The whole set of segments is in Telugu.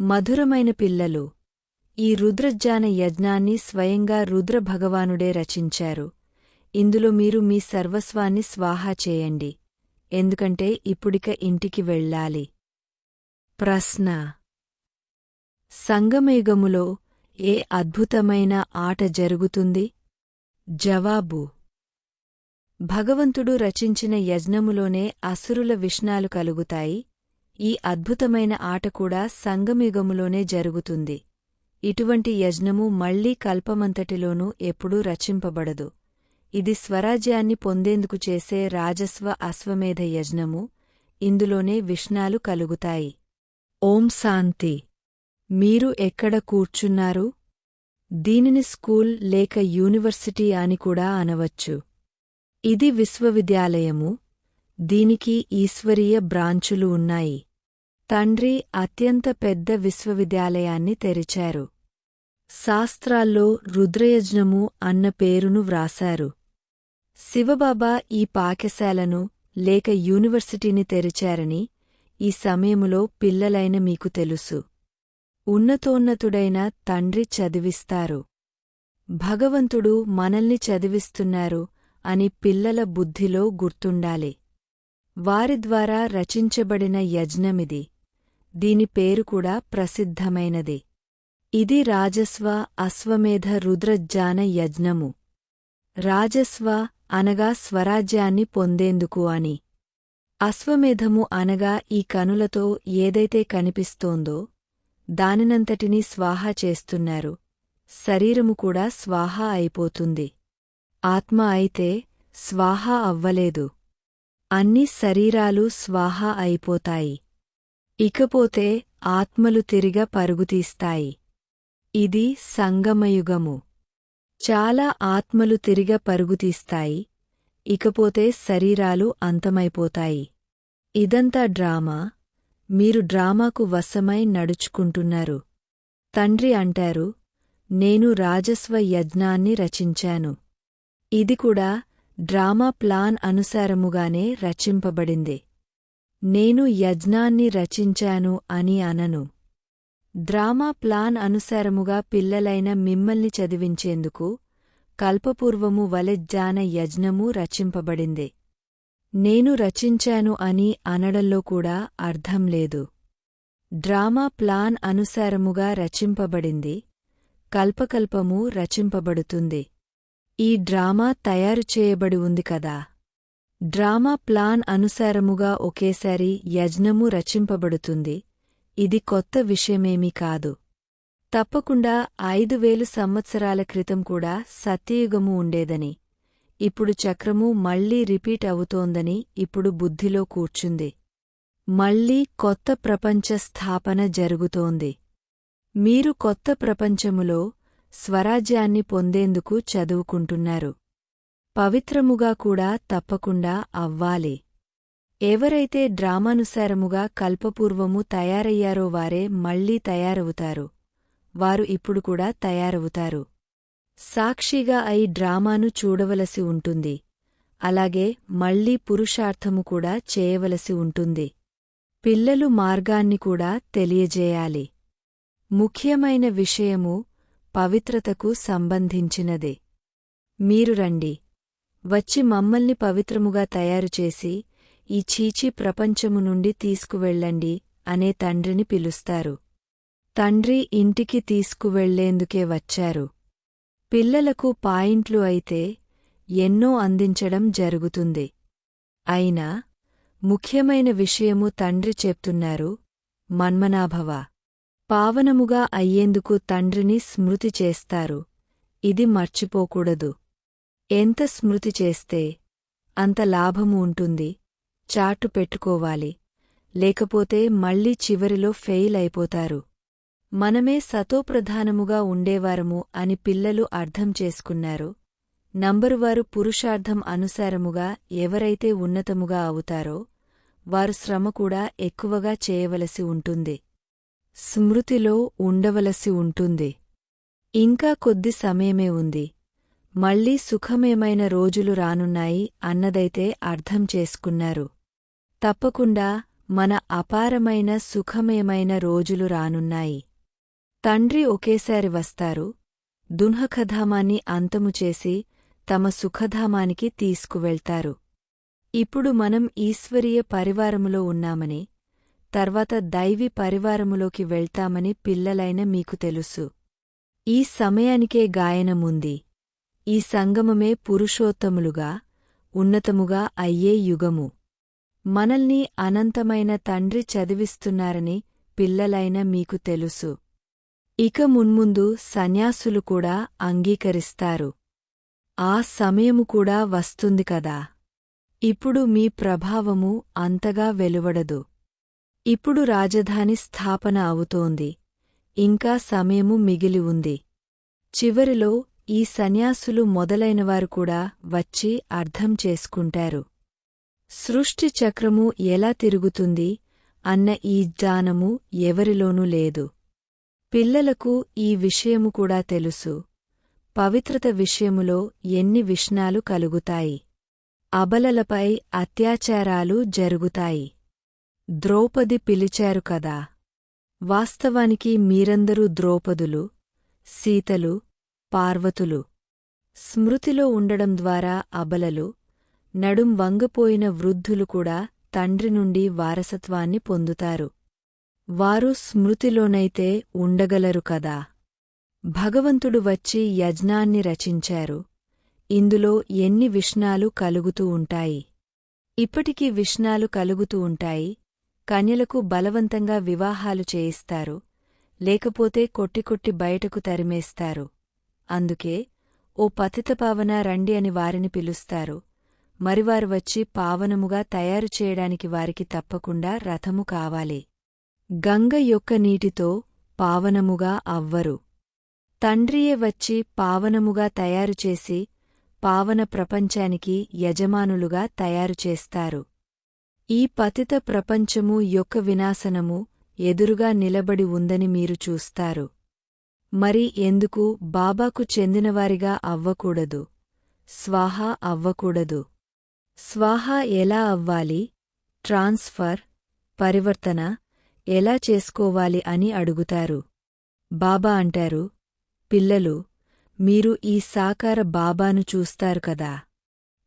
మధురమైన పిల్లలు. ఈ రుద్రజ్ఞాన యజ్ఞాన్ని స్వయంగా రుద్ర భగవానుడే రచించారు. ఇందులో మీరు మీ సర్వస్వాన్ని స్వాహా చేయండి. ఎందుకంటే ఇప్పుడిక ఇంటికి వెళ్ళాలి. ప్రశ్న. సంగమయుగములో ఏ అద్భుతమైన ఆట జరుగుతుంది? జవాబు. భగవంతుడు రచించిన యజ్ఞములోనే అసురుల విష్ణాలు కలుగుతాయి. ఈ అద్భుతమైన ఆట కూడా సంగమయుగములోనే జరుగుతుంది. ఇటువంటి యజ్ఞము మళ్ళీ కల్పమంతటిలోనూ ఎప్పుడూ రచింపబడదు. ఇది స్వరాజ్యాన్ని పొందేందుకు చేసే రాజస్వ అశ్వమేధ యజ్ఞము. ఇందులోనే విష్ణాలు కలుగుతాయి. ఓం శాంతి. మీరు ఎక్కడ కూర్చున్నారు? దీనిని స్కూల్ లేక యూనివర్సిటీ అని కూడా అనవచ్చు. ఇది విశ్వవిద్యాలయము. దీనికి ఈశ్వరీయ బ్రాంచులు ఉన్నాయి. తండ్రి అత్యంత పెద్ద విశ్వవిద్యాలయాన్ని తెరిచారు. శాస్త్రాల్లో రుద్రయజ్ఞము అన్న పేరును వ్రాశారు. శివబాబా ఈ పాఠశాలను లేక యూనివర్సిటీని తెరిచారని ఈ సమయములో పిల్లలైన మీకు తెలుసు. ఉన్నతోన్నతుడైన తండ్రి చదివిస్తారు. భగవంతుడు మనల్ని చదివిస్తున్నారు అని పిల్లల బుద్ధిలో గుర్తుండాలి. వారి ద్వారా రచించబడిన యజ్ఞమిది. దీని పేరు కూడా ప్రసిద్ధమైనది. ఇది రాజస్వ అశ్వమేధ రుద్రజ్ఞాన యజ్ఞము. రాజస్వ అనగా స్వరాజ్యాన్ని పొందేందుకు అని. అశ్వమేధము అనగా ఈ కనులతో ఏదైతే కనిపిస్తోందో దానినంతటినీ స్వాహా చేస్తున్నారు. శరీరము కూడా స్వాహా అయిపోతుంది. ఆత్మ అయితే స్వాహా అవ్వలేదు. అన్ని శరీరాలు స్వాహా అయిపోతాయి. ఇకపోతే ఆత్మలు తిరిగ పరుగుతీస్తాయి ఇది సంగమయుగము. చాలా ఆత్మలు తిరిగ పరుగుతీస్తాయి ఇకపోతే శరీరాలు అంతమైపోతాయి. ఇదంతా డ్రామా. మీరు డ్రామాకు వశమై నడుచుకుంటున్నారు. తండ్రి అంటారు నేను రాజస్వ యజ్ఞాన్ని రచించాను. ఇది కూడా డ్రామా ప్లాన్ అనుసారముగానే రచింపబడింది. నేను యజ్ఞాన్ని రచించాను అని అనను. డ్రామా ప్లాన్ అనుసారముగా పిల్లలైన మిమ్మల్ని చదివించేందుకు కల్పపూర్వము వలెజ్జాన యజ్ఞము రచింపబడింది. నేను రచించాను అని అనడంలో కూడా అర్థం లేదు. డ్రామా ప్లాన్ అనుసారముగా రచింపబడింది కల్పకల్పము రచింపబడుతుంది. ఈ డ్రామా తయారు చేయబడి ఉంది కదా. డ్రామా ప్లాన్ అనుసారముగా ఒకేసారి యజ్ఞము రచింపబడుతుంది. ఇది కొత్త విషయమేమీ కాదు. తప్పకుండా ఐదు వేలు సంవత్సరాల క్రితం కూడా సత్యయుగము ఉండేదని. ఇప్పుడు చక్రము మళ్ళీ రిపీట్ అవుతోందని ఇప్పుడు బుద్ధిలో కూర్చుంది. మళ్ళీ కొత్త ప్రపంచ స్థాపన జరుగుతోంది. మీరు కొత్త ప్రపంచములో స్వరాజ్యాన్ని పొందేందుకు చదువుకుంటున్నారు. పవిత్రముగా కూడా తప్పకుండా అవ్వాలి. ఎవరైతే డ్రామానుసారముగా కల్పపూర్వము తయారయ్యారో వారే మళ్ళీ తయారవుతారు. వారు ఇప్పుడు కూడా తయారవుతారు. సాక్షిగా అయి డ్రామాను చూడవలసి ఉంటుంది. అలాగే మళ్ళీ పురుషార్థము కూడా చేయవలసి ఉంటుంది. పిల్లలు మార్గాన్ని కూడా తెలియజేయాలి. ముఖ్యమైన విషయము పవిత్రతకు సంబంధించినదే. మీరు రండి. వచ్చి మమ్మల్ని పవిత్రముగా తయారుచేసి ఈ చీచీ ప్రపంచము నుండి తీసుకువెళ్ళండి అనే తండ్రిని పిలుస్తారు. తండ్రి ఇంటికి తీసుకువెళ్ళేందుకే వచ్చారు. పిల్లలకు పాయింట్లు అయితే ఎన్నో అందించడం జరుగుతుంది. అయినా ముఖ్యమైన విషయము తండ్రి చెప్తున్నారు మన్మనాభవ. పావనముగా అయ్యేందుకు తండ్రిని స్మృతి చేస్తారు. ఇది మర్చిపోకూడదు. ఎంత స్మృతి చేస్తే అంత లాభము ఉంటుంది. చాటు పెట్టుకోవాలి. లేకపోతే మళ్ళీ చివరిలో ఫెయిల్ అయిపోతారు. మనమే సతోప్రధానముగా ఉండేవారము అని పిల్లలు అర్థం చేసుకున్నారు. నంబరువారు పురుషార్థం అనుసారముగా ఎవరైతే ఉన్నతముగా అవుతారో వారు శ్రమ కూడా ఎక్కువగా చేయవలసి ఉంటుంది. స్మృతిలో ఉండవలసి ఉంటుంది. ఇంకా కొద్ది సమయమే ఉంది. మళ్ళీ సుఖమేమైన రోజులు రానున్నాయి అన్నదైతే అర్థం చేసుకున్నారు. తప్పకుండా మన అపారమైన సుఖమేమైన రోజులు రానున్నాయి. తండ్రి ఒకేసారి వస్తారు. దున్హఖధామాన్ని అంతము చేసి తమ సుఖధామానికి తీసుకువెళ్తారు. ఇప్పుడు మనం ఈశ్వరీయ పరివారములో ఉన్నామని తర్వాత దైవీ పరివారములోకి వెళ్తామని పిల్లలైన మీకు తెలుసు. ఈ సమయానికే గాయనముంది. ఈ సంగమమే పురుషోత్తములుగా ఉన్నతముగా అయ్యే యుగము. మనల్ని అనంతమైన తండ్రి చదివిస్తున్నారని పిల్లలైన మీకు తెలుసు. ఇక మున్ముందు సన్యాసులు కూడా అంగీకరిస్తారు. ఆ సమయము కూడా వస్తుంది కదా. ఇప్పుడు మీ ప్రభావము అంతగా వెలువడదు. ఇప్పుడు రాజధాని స్థాపన అవుతోంది. ఇంకా సమయము మిగిలి ఉంది. చివరిలో ఈ సన్యాసులు మొదలైనవారు కూడా వచ్చి అర్థం చేసుకుంటారు. సృష్టి చక్రము ఎలా తిరుగుతుంది అన్న ఈ జ్ఞానము ఎవరిలోనూ లేదు. పిల్లలకు ఈ విషయము కూడా తెలుసు. పవిత్రత విషయములో ఎన్ని విష్ణాలు కలుగుతాయి. అబలలపై అత్యాచారాలు జరుగుతాయి. ద్రౌపది పిలిచారు కదా. వాస్తవానికి మీరందరూ ద్రౌపదులు సీతలు పార్వతులు. స్మృతిలో ఉండడం ద్వారా అబలలు నడుం వంగపోయిన వృద్ధులు కూడా తండ్రి నుండి వారసత్వాన్ని పొందుతారు. వారు స్మృతిలోనైతే ఉండగలరు కదా. భగవంతుడు వచ్చి యజ్ఞాన్ని రచించారు. ఇందులో ఎన్ని విష్ణాలు కలుగుతూ ఉంటాయి? ఇప్పటికీ విష్ణాలు కలుగుతూ ఉంటాయి. కన్యలకు బలవంతంగా వివాహాలు చేయిస్తారు. లేకపోతే కొట్టికొట్టి బయటకు తరిమేస్తారు. అందుకే ఓ పతితపావన రండి అని వారిని పిలుస్తారు. మరివారు వచ్చి పావనముగా తయారు చేయడానికి వారికి తప్పకుండా రథము కావాలి. గంగ యొక్క నీటితో పావనముగా అవ్వరు. తండ్రియే వచ్చి పావనముగా తయారుచేసి పావన ప్రపంచానికి యజమానులుగా తయారుచేస్తారు ఈ పతిత ప్రపంచము యొక్క వినాశనము ఎదురుగా నిలబడి ఉందని మీరు చూస్తారు. మరి ఎందుకు బాబాకు చెందినవారిగా అవ్వకూడదు? స్వాహా అవ్వకూడదు. స్వాహా ఎలా అవ్వాలి? ట్రాన్స్ఫర్ పరివర్తన ఎలా చేసుకోవాలి అని అడుగుతారు. బాబా అంటారు పిల్లలు మీరు ఈ సాకార బాబాను చూస్తారు కదా.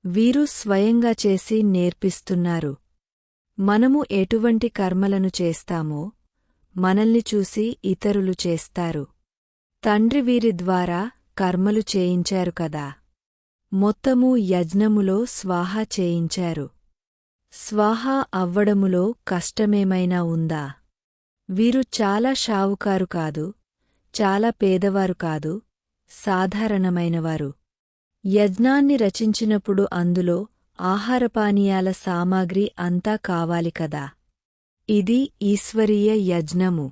వీరు స్వయంగా చేసి నేర్పిస్తున్నారు. మనము ఎటువంటి కర్మలను చేస్తామో మనల్ని చూసి ఇతరులు చేస్తారు. తండ్రి వీరి ద్వారా కర్మలు చేయించారు కదా. మొత్తము యజ్ఞములో స్వాహా చేయించారు. స్వాహా అవ్వడములో కష్టమేమైనా ఉందా? వీరు చాలా షావుకారు కాదు చాలా పేదవారు కాదు సాధారణమైనవారు. యజ్ఞాన్ని రచించినప్పుడు అందులో ఆహారపానీయాల సామాగ్రి అంతా కావాలి కదా. ఇది ఈశ్వరీయ యజ్ఞము.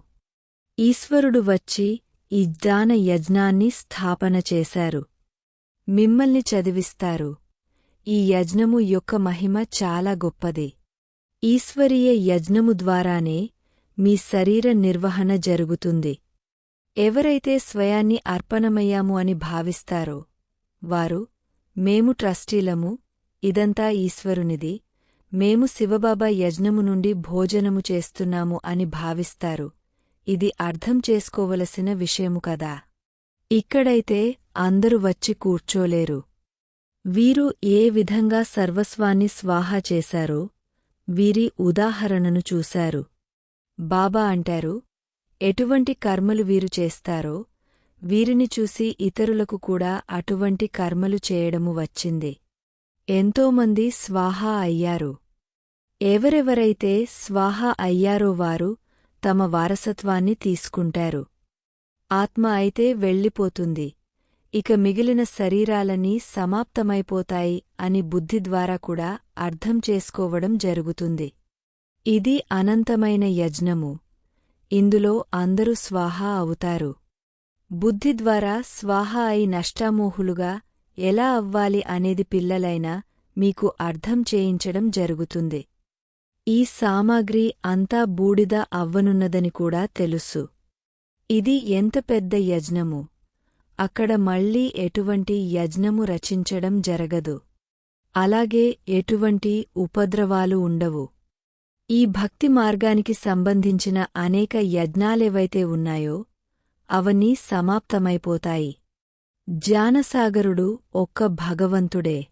ఈశ్వరుడు వచ్చి ఈ యజ్ఞాన్ని స్థాపన చేశారు. మిమ్మల్ని చదివిస్తారు. ఈ యజ్ఞము యొక్క మహిమ చాలా గొప్పది. ఈశ్వరీయ యజ్ఞము ద్వారానే మీ శరీర నిర్వహణ జరుగుతుంది. ఎవరైతే స్వయాన్ని అర్పణమయ్యాము అని భావిస్తారో వారు మేము ట్రస్టీలము ఇదంతా ఈశ్వరునిది మేము శివబాబా యజ్ఞము నుండి భోజనము చేస్తున్నాము అని భావిస్తారు. ఇది అర్థం చేసుకోవలసిన విషయము కదా. ఇక్కడైతే అందరూ వచ్చి కూర్చోలేరు. వీరు ఏ విధంగా సర్వస్వాన్ని స్వాహా చేశారో వీరి ఉదాహరణను చూశారు. బాబా అంటారు ఎటువంటి కర్మలు వీరు చేస్తారో వీరిని చూసి ఇతరులకు కూడా అటువంటి కర్మలు చేయడము వచ్చింది. ఎంతోమంది స్వాహా అయ్యారు. ఎవరెవరైతే స్వాహా అయ్యారో వారు తమ వారసత్వాన్ని తీసుకుంటారు. ఆత్మ అయితే వెళ్ళిపోతుంది. ఇక మిగిలిన శరీరాలన్నీ సమాప్తమైపోతాయి అని బుద్ధి ద్వారా కూడా అర్థం చేసుకోవడం జరుగుతుంది. ఇది అనంతమైన యజ్ఞము. ఇందులో అందరూ స్వాహా అవుతారు. బుద్ధి ద్వారా స్వాహా అయి నష్టామోహులుగా ఎలా అవ్వాలి అనేది పిల్లలైనా మీకు అర్థం చేయించడం జరుగుతుంది. ఈ సామాగ్రి అంతా బూడిద అవ్వనున్నదని కూడా తెలుసు. ఇది ఎంత పెద్ద యజ్ఞము. అక్కడ మళ్ళీ ఎటువంటి యజ్ఞము రచించడం జరగదు. అలాగే ఎటువంటి ఉపద్రవాలు ఉండవు. ఈ భక్తి మార్గానికి సంబంధించిన అనేక యజ్ఞాలేవైతే ఉన్నాయో అవన్నీ సమాప్తమైపోతాయి. జ్ఞానసాగరుడు ఒక్క భగవంతుడే.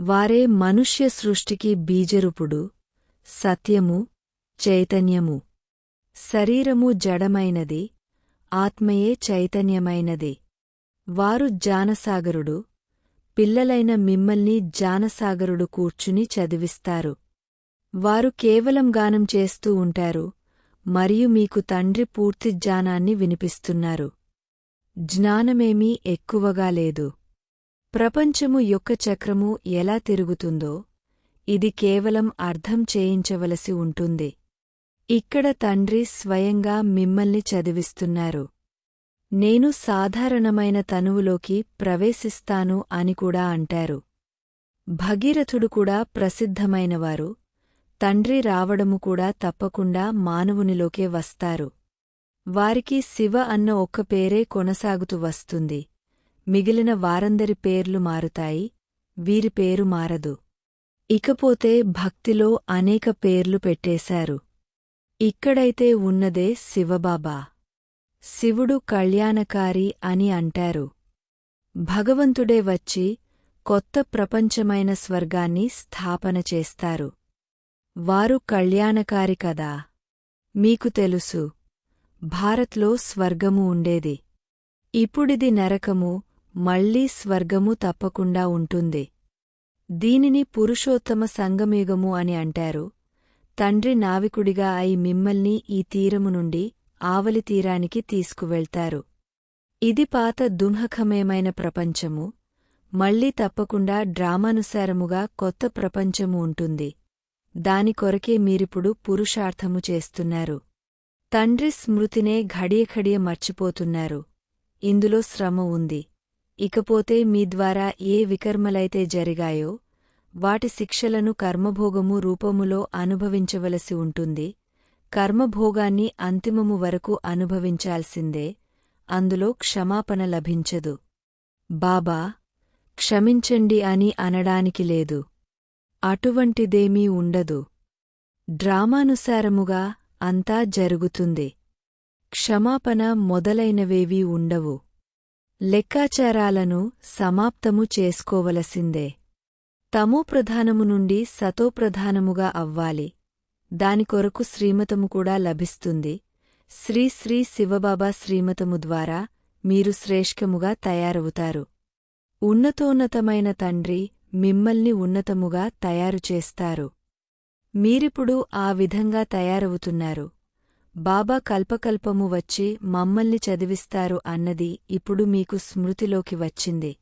వారే మనుష్య సృష్టికి బీజరూపుడు. సత్యము చైతన్యము. శరీరము జడమైనది ఆత్మయే చైతన్యమైనది. వారు జానసాగరుడు పిల్లలైన మిమ్మల్ని జానసాగరుడు కూర్చుని చదివిస్తారు. వారు కేవలం గానం చేస్తూ ఉంటారు మరియు మీకు తండ్రి పూర్తి జ్ఞానాన్ని వినిపిస్తున్నారు. జ్ఞానమేమీ ఎక్కువగా లేదు. ప్రపంచము యొక్క చక్రము ఎలా తిరుగుతుందో ఇది కేవలం అర్థం చేయించవలసి ఉంటుంది. ఇక్కడ తండ్రి స్వయంగా మిమ్మల్ని చదివిస్తున్నారు. నేను సాధారణమైన తనువులోకి ప్రవేశిస్తాను అని కూడా అంటారు. భగీరథుడు కూడా ప్రసిద్ధమైనవారు. తండ్రి రావడము కూడా తప్పకుండా మానవునిలోకే వస్తారు. వారికి శివ అన్న ఒక్క పేరే కొనసాగుతూ వస్తుంది. మిగిలిన వారందరి పేర్లు మారుతాయి. వీరి పేరు మారదు. ఇకపోతే భక్తిలో అనేక పేర్లు పెట్టేశారు. ఇక్కడైతే ఉన్నదే శివబాబా. శివుడు కళ్యాణకారి అని అంటారు. భగవంతుడే వచ్చి కొత్త ప్రపంచమైన స్వర్గాన్ని స్థాపన చేస్తారు. వారు కళ్యాణకారి కదా. మీకు తెలుసు భారత్లో స్వర్గము ఉండేది. ఇప్పుడిది నరకము మళ్ళీ స్వర్గము తప్పకుండా ఉంటుంది. దీనిని పురుషోత్తమ సంగమేగము అని అంటారు. తండ్రి నావికుడిగా అయి మిమ్మల్ని ఈ తీరము నుండి ఆవలి తీరానికి తీసుకువెళ్తారు. ఇది పాత దుంహకమయమైన ప్రపంచము. మళ్ళీ తప్పకుండా డ్రామానుసారముగా కొత్త ప్రపంచము ఉంటుంది. దాని కొరకే మీరిప్పుడు పురుషార్థము చేస్తున్నారు. తండ్రి స్మృతినే ఘడియఘడియ మర్చిపోతున్నారు. ఇందులో శ్రమ ఉంది. ఇకపోతే మీ ద్వారా ఏ వికర్మలైతే జరిగాయో వాటి శిక్షలను కర్మభోగము రూపములో అనుభవించవలసి ఉంటుంది. కర్మభోగాన్ని అంతిమము వరకు అనుభవించాల్సిందే. అందులో క్షమాపణ లభించదు. బాబా! క్షమించండి అని అనడానికి లేదు. అటువంటిదేమీ ఉండదు. డ్రామానుసారముగా అంతా జరుగుతుంది. క్షమాపణ మొదలైనవేవీ ఉండవు. లెక్కాచారాలను సమాప్తము చేసుకోవలసిందే. తమోప్రధానము నుండి సతోప్రధానముగా అవ్వాలి. దాని కొరకు శ్రీమతము కూడా లభిస్తుంది. శ్రీ శ్రీ శివబాబా శ్రీమతము ద్వారా మీరు శ్రేష్ఠముగా తయారవుతారు. ఉన్నతోన్నతమైన తండ్రి మిమ్మల్ని ఉన్నతముగా తయారు చేస్తారు. మీరిప్పుడు ఆ విధంగా తయారవుతున్నారు. బాబా కల్పకల్పము వచ్చి మమ్మల్ని చదివిస్తారు అన్నది ఇప్పుడు మీకు స్మృతిలోకి వచ్చింది.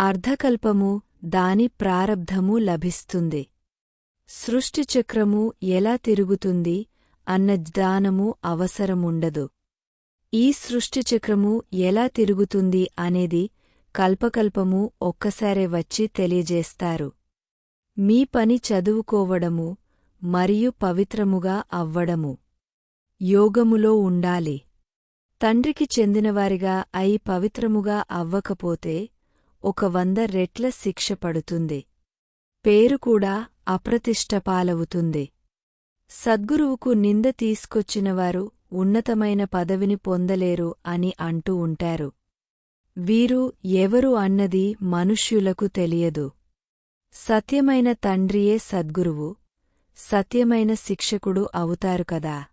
అర్ధకల్పము దాని ప్రారబ్ధము లభిస్తుంది. సృష్టిచక్రము ఎలా తిరుగుతుంది అన్న జ్ఞానము అవసరముండదు. ఈ సృష్టిచక్రము ఎలా తిరుగుతుంది అనేది కల్పకల్పము ఒక్కసారే వచ్చి తెలియజేస్తారు. మీ పని చదువుకోవడము మరియు పవిత్రముగా అవ్వడము. యోగములో ఉండాలి. తండ్రికి చెందినవారిగా అయి పవిత్రముగా అవ్వకపోతే ఒక వంద రెట్ల శిక్ష పడుతుంది. పేరు కూడా అప్రతిష్టపాలవుతుంది. సద్గురువుకు నింద తీసుకొచ్చినవారు ఉన్నతమైన పదవిని పొందలేరు అని అంటూ ఉంటారు. వీరు ఎవరు అన్నది మనుష్యులకు తెలియదు. సత్యమైన తండ్రియే సద్గురువు. సత్యమైన శిక్షకుడు అవుతారు కదా.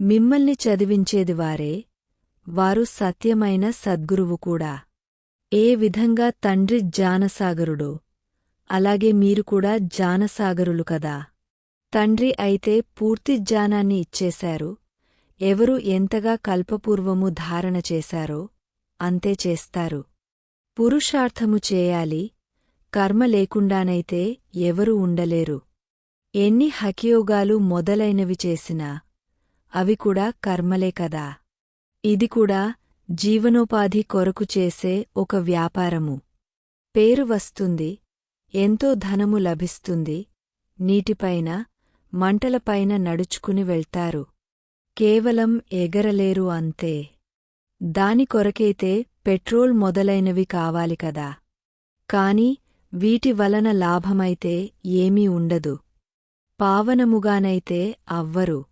మిమ్మల్ని చదివించేది వారే. వారు సత్యమైన సద్గురువు కూడా. ఏ విధంగా తండ్రి జానసాగరుడో అలాగే మీరు కూడా జానసాగరులు కదా. తండ్రి అయితే పూర్తి జ్ఞానాన్ని ఇచ్చేశారు. ఎవరు ఎంతగా కల్పపూర్వము ధారణ చేశారో అంతే చేస్తారు. పురుషార్థము చేయాలి కర్మ లేకుండానైతే ఎవరు ఉండలేరు. ఎన్ని హకియోగాలు మొదలైనవి చేసినా అవి కూడా కర్మలే కదా. ఇది కూడా జీవనోపాధి కొరకు చేసే ఒక వ్యాపారము. పేరు వస్తుంది ఎంతో ధనము లభిస్తుంది నీటిపైన మంటలపైన నడుచుకుని వెళ్తారు. కేవలం ఎగరలేరు అంతే. దాని కొరకైతే పెట్రోల్ మొదలైనవి కావాలి కదా. కాని వీటి వలన లాభమైతే ఏమీ ఉండదు. పావనముగానైతే అవ్వరు.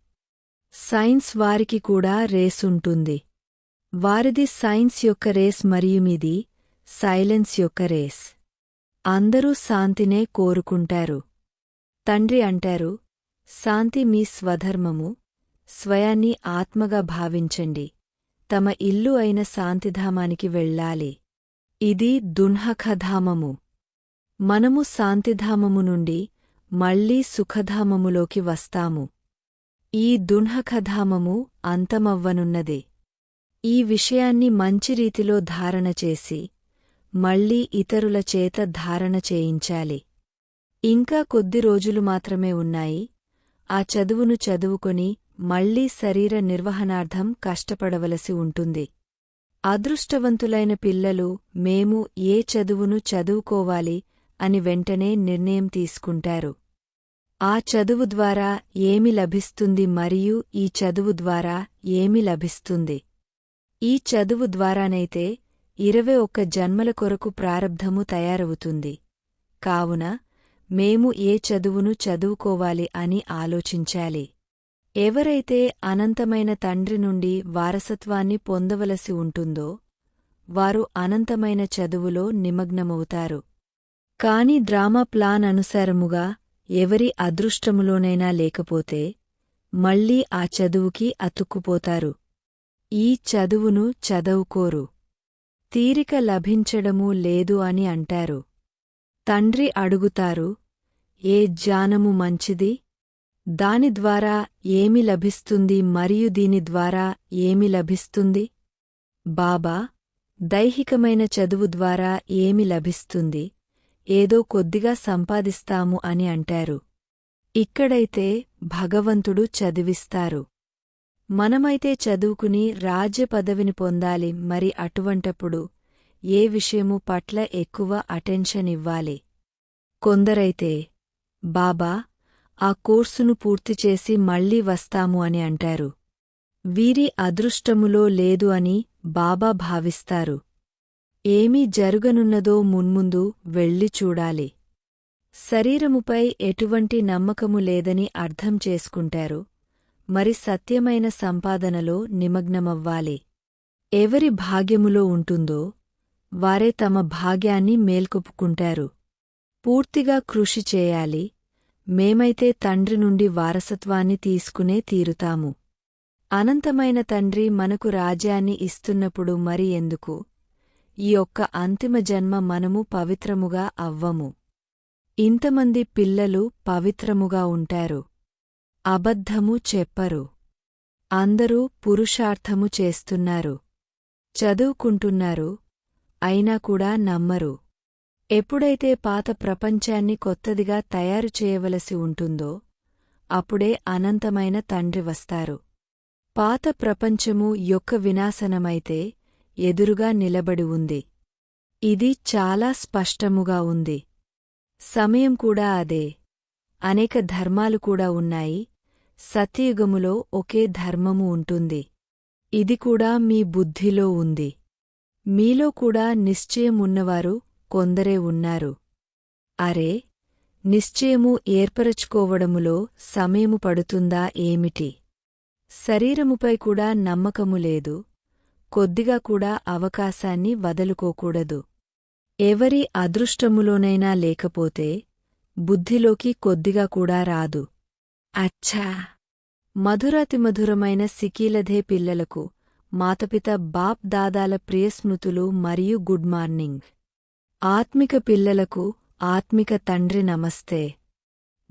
సైన్స్ వారికి కూడా రేసుంటుంది. వారిది సైన్స్ యొక్క రేస్ మరియు మీది సైలెన్స్ యొక్క రేస్. అందరూ శాంతినే కోరుకుంటారు. తండ్రి అంటారు శాంతి మీ స్వధర్మము స్వయాన్ని ఆత్మగా భావించండి. తమ ఇల్లు అయిన శాంతిధామానికి వెళ్ళాలి. ఇది దున్హఖధామము మనము శాంతిధామము నుండి మళ్ళీ సుఖధామములోకి వస్తాము. ఈ దున్హఖధామము అంతమవ్వనున్నదే. ఈ విషయాన్ని మంచి రీతిలో ధారణ చేసి మళ్ళీ ఇతరుల చేత ధారణ చేయించాలి. ఇంకా కొద్ది రోజులు మాత్రమే ఉన్నాయి. ఆ చదువును చదువుకొని మళ్ళీ శరీర నిర్వహణార్థం కష్టపడవలసి ఉంటుంది. అదృష్టవంతులైన పిల్లలు మేము ఏ చదువును చదువుకోవాలి అని వెంటనే నిర్ణయం తీసుకుంటారు. ఆ చదువు ద్వారా ఏమి లభిస్తుంది మరియు ఈ చదువు ద్వారా ఏమి లభిస్తుంది? ఈ చదువు ద్వారానైతే ఇరవై ఒక్క జన్మల కొరకు ప్రారబ్ధము తయారవుతుంది. కావున మేము ఏ చదువును చదువుకోవాలి అని ఆలోచించాలి. ఎవరైతే అనంతమైన తండ్రి నుండి వారసత్వాన్ని పొందవలసి ఉంటుందో వారు అనంతమైన చదువులో నిమగ్నమవుతారు. కాని డ్రామా ప్లాన్ అనుసారముగా ఎవరి అదృష్టములోనైనా లేకపోతే మళ్ళీ ఆ చదువుకి అతుక్కుపోతారు. ఈ చదువును చదవుకోరు. తీరిక లభించడమూ లేదు అని అంటారు. తండ్రి అడుగుతారు ఏ జ్ఞానము మంచిది? దాని ద్వారా ఏమి లభిస్తుంది మరియు దీని ద్వారా ఏమి లభిస్తుంది? బాబా దైహికమైన చదువు ద్వారా ఏమి లభిస్తుంది? ఏదో కొద్దిగా సంపాదిస్తాము అని అంటారు. ఇక్కడైతే భగవంతుడు చదివిస్తారు. మనమైతే చదువుకుని రాజ్య పదవిని పొందాలి మరి అటువంటప్పుడు ఏ విషయము పట్ల ఎక్కువ అటెన్షన్ ఇవ్వాలి? కొందరైతే బాబా ఆ కోర్సును పూర్తిచేసి మళ్ళీ వస్తాము అని అంటారు. వీరి అదృష్టములో లేదు అని బాబా భావిస్తారు. ఏమీ జరుగనున్నదో మున్ముందు వెళ్ళి చూడాలి. శరీరముపై ఎటువంటి నమ్మకము లేదని అర్థం చేసుకుంటారు. మరి సత్యమైన సంపాదనలో నిమగ్నమవ్వాలి. ఎవరి భాగ్యములో ఉంటుందో వారే తమ భాగ్యాన్ని మేల్కొప్పుకుంటారు. పూర్తిగా కృషి చేయాలి. మేమైతే తండ్రి నుండి వారసత్వాన్ని తీసుకునే తీరుతాము. అనంతమైన తండ్రి మనకు రాజ్యాన్ని ఇస్తున్నప్పుడు మరి ఎందుకు? ఈ ఒక్క అంతిమ జన్మ మనము పవిత్రముగా అవ్వము. ఇంతమంది పిల్లలు పవిత్రముగా ఉంటారు. అబద్ధము చెప్పరు. అందరూ పురుషార్థము చేస్తున్నారు. చదువుకుంటున్నారు. అయినా కూడా నమ్మరు. ఎప్పుడైతే పాత ప్రపంచాన్ని కొత్తదిగా తయారు చేయవలసి ఉంటుందో అప్పుడే అనంతమైన తండ్రి వస్తారు. పాత ప్రపంచము యొక్క వినాశనమైతే ఎదురుగా నిలబడి ఉంది. ఇది చాలా స్పష్టముగా ఉంది. సమయం కూడా అదే. అనేక ధర్మాలు కూడా ఉన్నాయి. సత్యయుగములో ఒకే ధర్మము ఉంటుంది. ఇది కూడా మీ బుద్ధిలో ఉంది. మీలో కూడా నిశ్చయమున్నవారు కొందరే ఉన్నారు. అరే నిశ్చయము ఏర్పరచుకోవడములో సమయము పడుతుందా ఏమిటి? శరీరముపై కూడా నమ్మకము లేదు. కొద్దిగా కూడా అవకాశాన్ని వదులుకోకూడదు. ఎవరి అదృష్టములోనైనా లేకపోతే బుద్ధిలోకి కొద్దిగా కూడా రాదు. అచ్చా! మధురాతిమధురమైన సికీలధే పిల్లలకు మాతపిత బాప్ దాదాల ప్రియస్మృతులు మరియు గుడ్ మార్నింగ్. ఆత్మిక పిల్లలకు ఆత్మిక తండ్రి నమస్తే.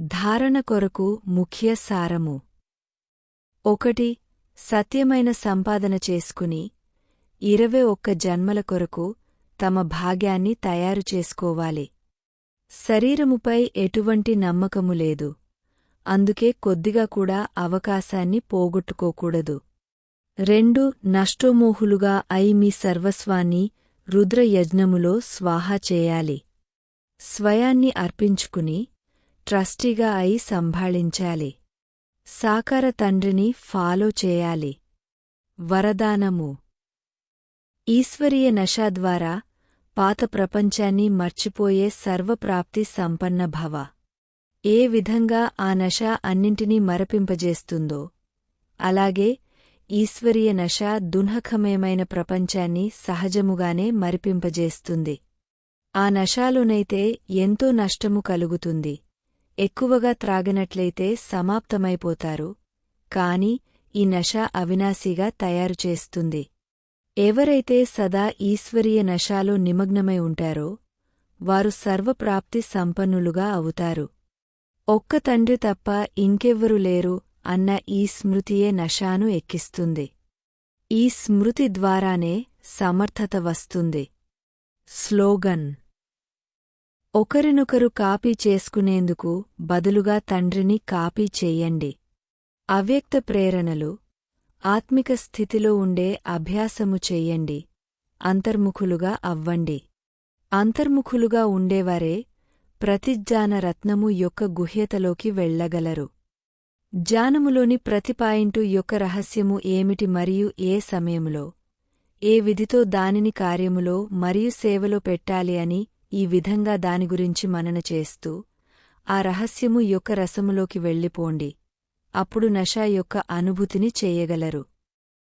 ధారణ కొరకు ముఖ్య సారము. ఒకటి సత్యమైన సంపాదన చేసుకుని ఇరవై ఒక్క జన్మల కొరకు తమ భాగ్యాన్ని తయారు చేసుకోవాలి. శరీరముపై ఎటువంటి నమ్మకము లేదు. అందుకే కొద్దిగా కూడా అవకాశాన్ని పోగొట్టుకోకూడదు. రెండు నష్టోమోహులుగా అయి మీ సర్వస్వాన్ని రుద్రయజ్ఞములో స్వాహా చేయాలి. స్వయాన్ని అర్పించుకుని ట్రస్టీగా అయి సంభాళించాలి. సాకార తండ్రిని ఫాలో చేయాలి. వరదానము. ఈశ్వరీయ నషా ద్వారా పాత ప్రపంచాన్ని మర్చిపోయే సర్వప్రాప్తి సంపన్న భవ. ఏ విధంగా ఆ నశ అన్నింటినీ మరపింపజేస్తుందో. అలాగే ఈశ్వరీయ నశ దున్హఖమయమైన ప్రపంచాన్ని సహజముగానే మరిపింపజేస్తుంది. ఆ నశాలోనైతే ఎంతో నష్టము కలుగుతుంది. ఎక్కువగా త్రాగనట్లయితే సమాప్తమైపోతారు. కాని ఈ నశ అవినాశిగా తయారుచేస్తుంది ఎవరైతే సదా ఈశ్వరీయ నశాలో నిమగ్నమై ఉంటారో వారు సర్వప్రాప్తి సంపన్నులుగా అవుతారు. ఒక్క తండ్రి తప్ప ఇంకెవ్వరు లేరు అన్న ఈ స్మృతియే నశాను ఎక్కిస్తుంది. ఈ స్మృతి ద్వారానే సమర్థత వస్తుంది. స్లోగన్. ఒకరినొకరు కాపీ చేసుకునేందుకు బదులుగా తండ్రిని కాపీ చెయ్యండి అవ్యక్త ప్రేరణలు. ఆత్మిక స్థితిలో ఉండే అభ్యాసము చెయ్యండి అంతర్ముఖులుగా అవ్వండి. అంతర్ముఖులుగా ఉండేవారే ప్రతిజ్ఞాన రత్నము యొక్క గుహ్యతలోకి వెళ్ళగలరు. జ్ఞానములోని ప్రతి పాయింటు యొక్క రహస్యము ఏమిటి మరియు ఏ సమయములో? ఏ విధితో దానిని కార్యములో మరియు సేవలో పెట్టాలి అని ఈ విధంగా దాని గురించి మనన చేస్తూ ఆ రహస్యము యొక్క రసములోకి వెళ్ళిపోండి. అప్పుడు నషా యొక్క అనుభూతిని చేయగలరు.